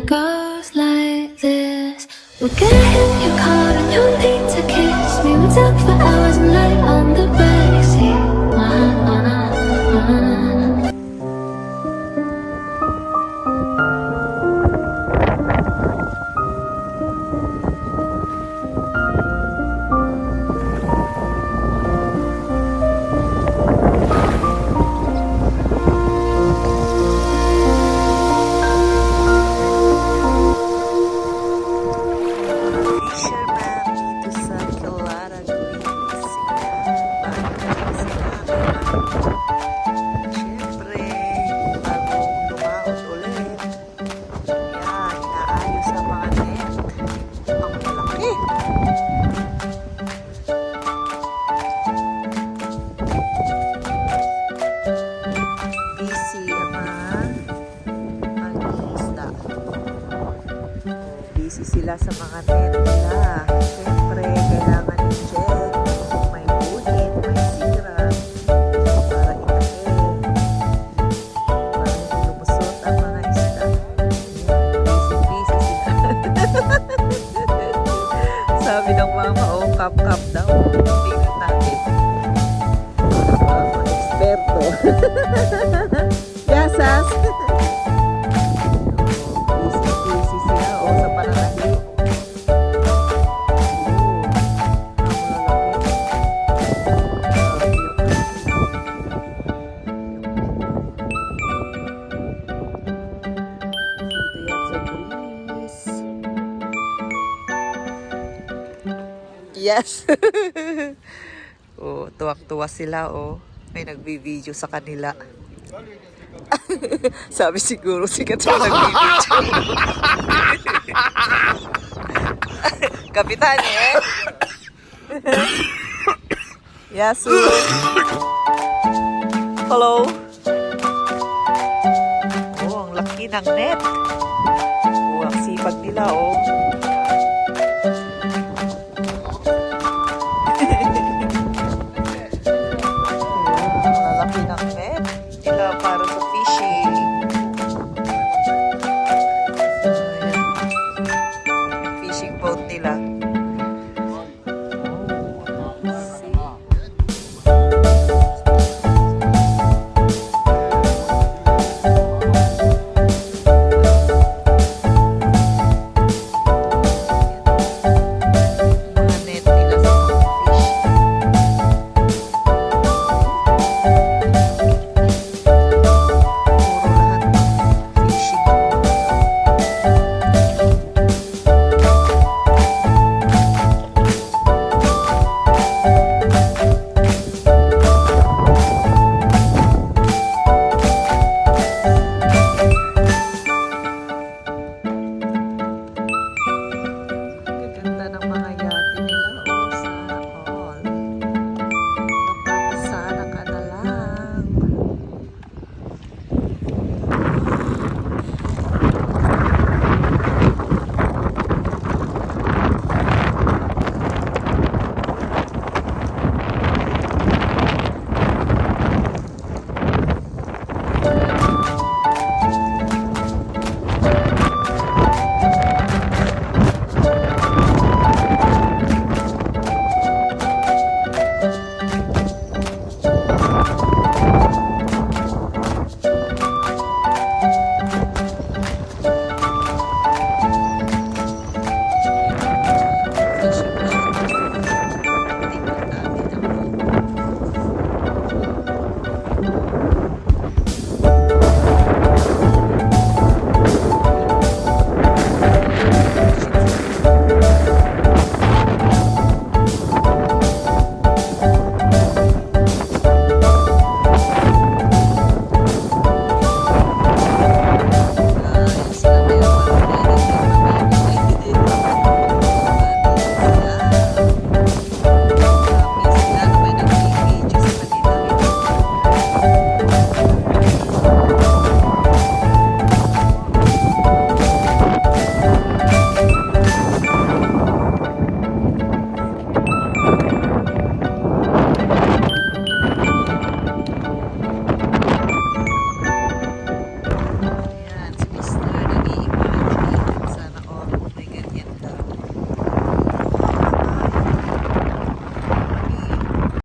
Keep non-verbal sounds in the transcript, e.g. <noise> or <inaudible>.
it goes like this. We'll get in your car and you'll need to kiss me. We'll talk for hours Busy sila sa mga net nila. Siyempre, kailangan i-check kung may bunit, may sira. Para itahin. Para hindi lumusot ang mga isda. Busy-busy. <laughs> Sabi ng mama, oh, kap-kap daw. Tingnan natin. <laughs> Yes. <laughs> oh, tuwak-tuwa sila oh. May nagbi-video sa kanila. <laughs> Sabi siguro sikat siya nagbibidyo. <laughs> Kapitan eh. Yasu. Hello. Oh, ang laki ng net. Oh, ang sipag nila oh.